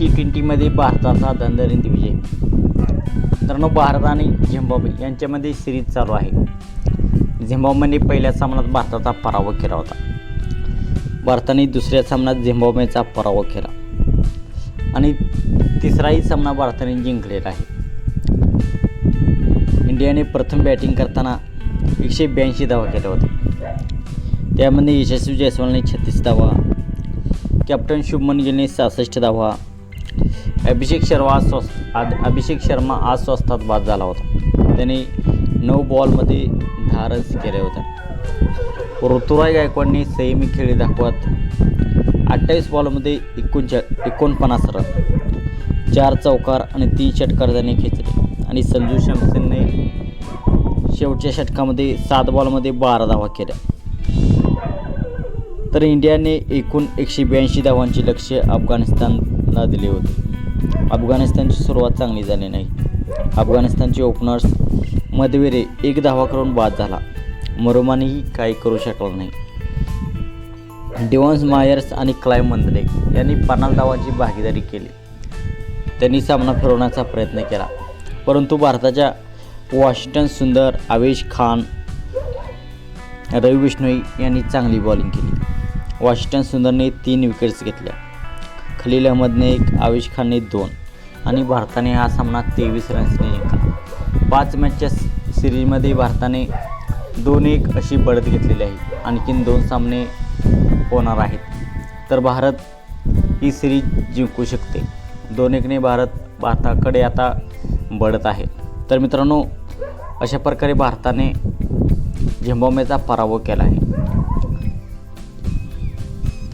T ट्वेंटीमध्ये भारताचा दणदणीत विजय. मित्रांनो भारत आणि झिम्बाब्वे यांच्यामध्ये सिरीज चालू आहे. झिम्बाब्वेने पहिल्या सामन्यात भारताचा पराभव केला होता. भारताने दुसऱ्या सामन्यात झिम्बाब्वेचा पराभव केला. आणि तिसराही सामना भारताने जिंकलेला आहे. इंडियाने प्रथम बॅटिंग करताना एकशे ब्याऐंशी धावा केल्या होत्या. त्यामध्ये यशस्वी जयस्वालने छत्तीस धावा कॅप्टन शुभमन गिलने सहासष्ट धावा अभिषेक शर्मा आज स्वस्त अभिषेक शर्मा आज स्वस्तात बाद झाला होता. त्याने नऊ बॉलमध्ये दहा रन्स केले होते ऋतुराय गायकवाडने संयमी खेळी दाखवत अठ्ठावीस बॉलमध्ये एकोणच्या एकोणपन्नास रन चार चौकार आणि तीन षटकार त्याने खेचले. आणि संजू शमसेनने शेवटच्या षटकामध्ये सात बॉलमध्ये बारा धावा केल्या. तर इंडियाने एकूण एकशे ब्याऐंशी धावांचे लक्ष अफगाणिस्तान दिले होते. अफगाणिस्तानची सुरुवात चांगली झाली नाही. अफगाणिस्तानचे ओपनर्स मधवेरे एक धावा करून बाद झाला. मरोमानेही काही करू शकला नाही. डिवॉन्स मायर्स आणि क्लाय मंदले यांनी पन्नास धावांची भागीदारी केली. त्यांनी सामना फिरवण्याचा प्रयत्न केला. परंतु भारताच्या वॉशिंग्टन सुंदर आवेश खान रवी बिश्नोई यांनी चांगली बॉलिंग केली. वॉशिंग्टन सुंदरने तीन विकेट्स घेतल्या. खलील अहमदने एक आविश खानने दोन आणि भारताने हा सामना तेवीस रन्सने जिंकला. पाच मॅचच्या सिरीजमध्ये भारताने दोन एक अशी बढत घेतलेली आहे. आणखीन दोन सामने होणार आहेत. तर भारत ही सिरीज जिंकू शकते. दोन एकने भारत भारताकडे आता बढत आहे. तर मित्रांनो अशा प्रकारे भारताने झिम्बाब्वेचा पराभव केला आहे.